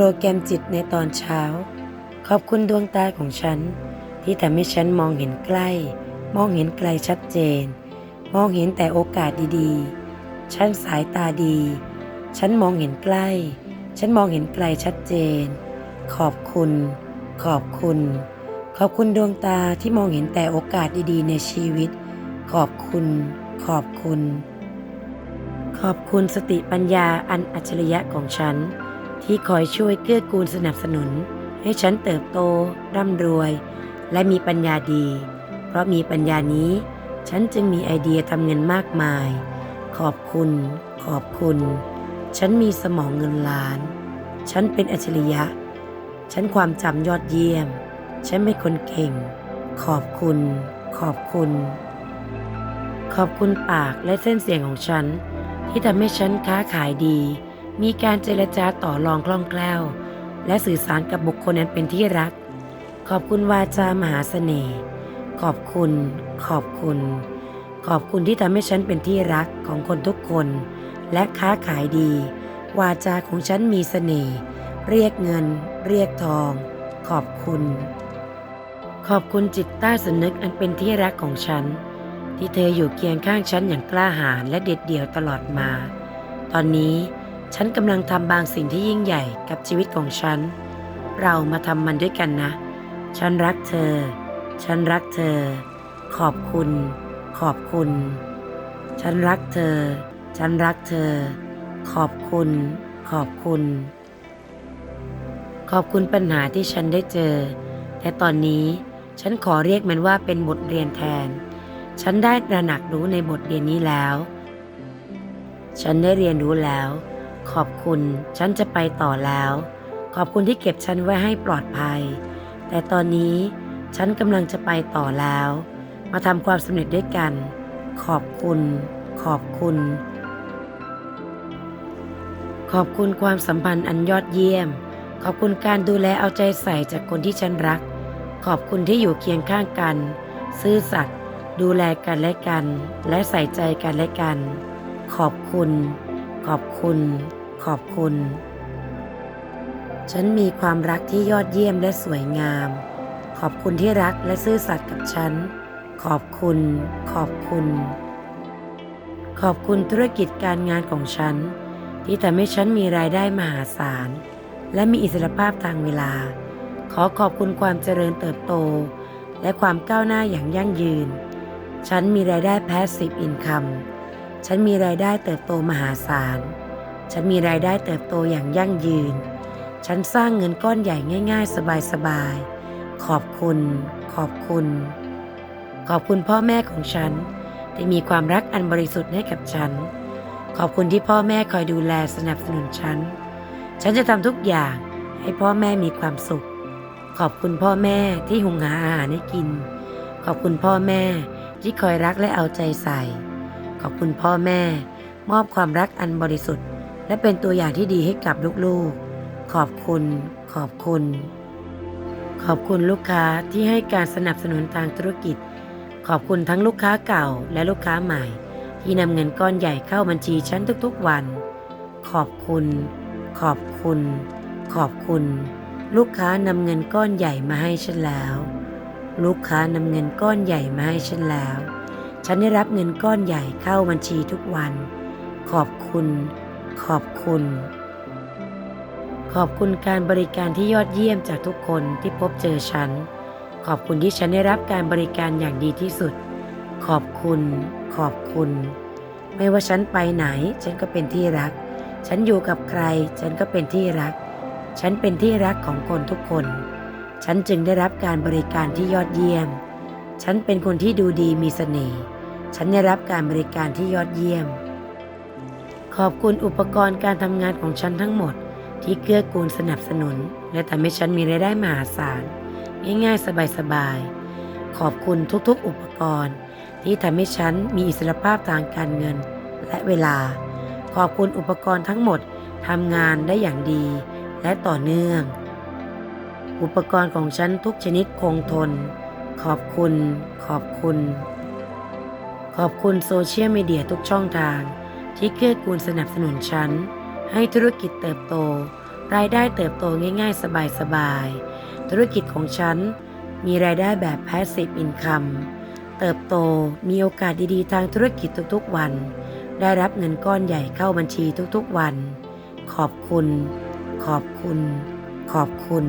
รแกรมจิตในตอนเช้า ขอบคุณดวงตาของฉัน ที่ทำให้ฉันมองเห็นใกล้ มองเห็นไกลชัดเจน มองเห็นแต่โอกาสดีๆ ฉันสายตาดี ฉันมองเห็นใกล้ ฉันมองเห็นไกลชัดเจน ขอบคุณ ขอบคุณ ขอบคุณดวงตาที่มองเห็นแต่โอกาสดีๆ ในชีวิต ขอบคุณ ขอบคุณ ขอบคุณสติปัญญาอันอัจฉริยะของฉัน ที่คอยช่วยเกื้อกูลสนับสนุน ให้ฉันเติบโต ร่ำรวย และมีปัญญาดี เพราะมีปัญญานี้ ฉันจึงมีไอเดียทำเงินมากมาย ขอบคุณ ขอบคุณ ฉันมีสมองเงินล้าน ฉันเป็นอัจฉริยะ ฉันความจำยอดเยี่ยม ฉันเป็นคนเก่ง ขอบคุณ ขอบคุณ ขอบคุณปากและเส้นเสียงของฉัน ที่ทำให้ฉันค้าขายดี มีการเจรจาต่อรองคล่องแคล่ว และสื่อสารกับบุคคลนั้นเป็นที่รัก ขอบคุณวาจามหาเสน่ห์ ขอบคุณ ขอบคุณ ขอบคุณที่ทำให้ฉันเป็นที่รักของคนทุกคน และค้าขายดี วาจาของฉันมีเสน่ห์ เรียกเงิน เรียกทอง ขอบคุณ ขอบคุณจิตใต้สำนึกอันเป็นที่รักของฉัน ที่เธออยู่เคียงข้างฉันอย่างกล้าหาญและเด็ดเดี่ยวตลอดมา ตอนนี้ ฉันกำลังทำบางสิ่งที่ยิ่งใหญ่กับชีวิตของฉัน เรามาทำมันด้วยกันนะ ฉันรักเธอ ฉันรักเธอ ขอบคุณ ขอบคุณ ฉันรักเธอ ฉันรักเธอ ขอบคุณ ขอบคุณ ขอบคุณปัญหาที่ฉันได้เจอ แต่ตอนนี้ฉันขอเรียกมันว่าเป็นบทเรียนแทน ฉันได้ระหนักรู้ในบทเรียนนี้แล้ว ฉันได้เรียนรู้แล้ว ขอบคุณ ฉันจะไปต่อแล้ว ขอบคุณที่เก็บฉันไว้ให้ปลอดภัย แต่ตอนนี้ฉันกำลังจะไปต่อแล้ว มาทำความสำเร็จด้วยกัน ขอบคุณ ขอบคุณ ขอบคุณความสัมพันธ์อันยอดเยี่ยม ขอบคุณการดูแลเอาใจใส่จากคนที่ฉันรัก ขอบคุณที่อยู่เคียงข้างกัน ซื่อสัตย์ดูแลกันและกัน และใส่ใจกันและกัน ขอบคุณ ขอบคุณ ขอบคุณ ฉันมีความรักที่ยอดเยี่ยมและสวยงาม ขอบคุณที่รักและซื่อสัตย์กับฉัน ขอบคุณ ขอบคุณ ขอบคุณธุรกิจการงานของฉัน ที่ทำให้ฉันมีรายได้มหาศาล และมีอิสรภาพทางเวลา ขอขอบคุณความเจริญเติบโต และความก้าวหน้าอย่างยั่งยืน ฉันมีรายได้แพสซีฟอินคัมฉันมีรายได้เติบโตมหาศาล ฉันมีรายได้เติบโตอย่างยั่งยืน ฉันสร้างเงินก้อนใหญ่ง่าย ๆ สบายๆ ขอบคุณ ขอบคุณ ขอบคุณพ่อแม่ของฉันที่มีความรักอันบริสุทธิ์ให้กับฉัน ขอบคุณที่พ่อแม่คอยดูแลสนับสนุนฉัน ฉันจะทำทุกอย่างให้พ่อแม่มีความสุข ขอบคุณพ่อแม่ที่หุงหาอาหารให้กิน ขอบคุณพ่อแม่ที่คอยรักและเอาใจใส่ ขอบคุณพ่อแม่ มอบความรักอันบริสุทธิ์ และเป็นตัวอย่างที่ดีให้กับลูกๆ ขอบคุณ ขอบคุณ ขอบคุณลูกค้าที่ให้การสนับสนุนทางธุรกิจ ขอบคุณทั้งลูกค้าเก่าและลูกค้าใหม่ ที่นำเงินก้อนใหญ่เข้าบัญชีฉันทุกๆวัน ขอบคุณ ขอบคุณ ขอบคุณ ลูกค้านำเงินก้อนใหญ่มาให้ฉันแล้ว ลูกค้านำเงินก้อนใหญ่มาให้ฉันแล้ว ฉันได้รับเงินก้อนใหญ่เข้าบัญชีทุกวัน ขอบคุณ ขอบคุณ ขอบคุณการบริการที่ยอดเยี่ยมจากทุกคนที่พบเจอฉัน ขอบคุณที่ฉันได้รับการบริการอย่างดีที่สุด ขอบคุณ ขอบคุณ ไม่ว่าฉันไปไหน ฉันก็เป็นที่รัก ฉันอยู่กับใคร ฉันก็เป็นที่รัก ฉันเป็นที่รักของคนทุกคน ฉันจึงได้รับการบริการที่ยอดเยี่ยม ฉันเป็นคนที่ดูดีมีเสน่ห์ ฉันได้รับการบริการที่ยอดเยี่ยม ขอบคุณอุปกรณ์การทำงานของฉันทั้งหมด ที่เกื้อกูลสนับสนุน และทำให้ฉันมีรายได้มหาศาล ง่ายๆ สบายๆ ขอบคุณทุกๆ อุปกรณ์ ที่ทำให้ฉันมีอิสรภาพทางการเงิน และเวลา ขอบคุณอุปกรณ์ทั้งหมดทำงานได้อย่างดี และต่อเนื่อง อุปกรณ์ของฉันทุกชนิดคงทน ขอบคุณ ขอบคุณ ขอบคุณโซเชียลมีเดียทุกช่องทาง ที่เกื้อกูลสนับสนุนฉัน ให้ธุรกิจเติบโต รายได้เติบโตง่าย ๆ สบายๆ ธุรกิจของฉัน มีรายได้แบบ passive income เติบโตมีโอกาสดีๆ ทางธุรกิจทุกๆวัน ได้รับเงินก้อนใหญ่เข้าบัญชีทุกๆวัน ขอบคุณ ขอบคุณ ขอบคุณ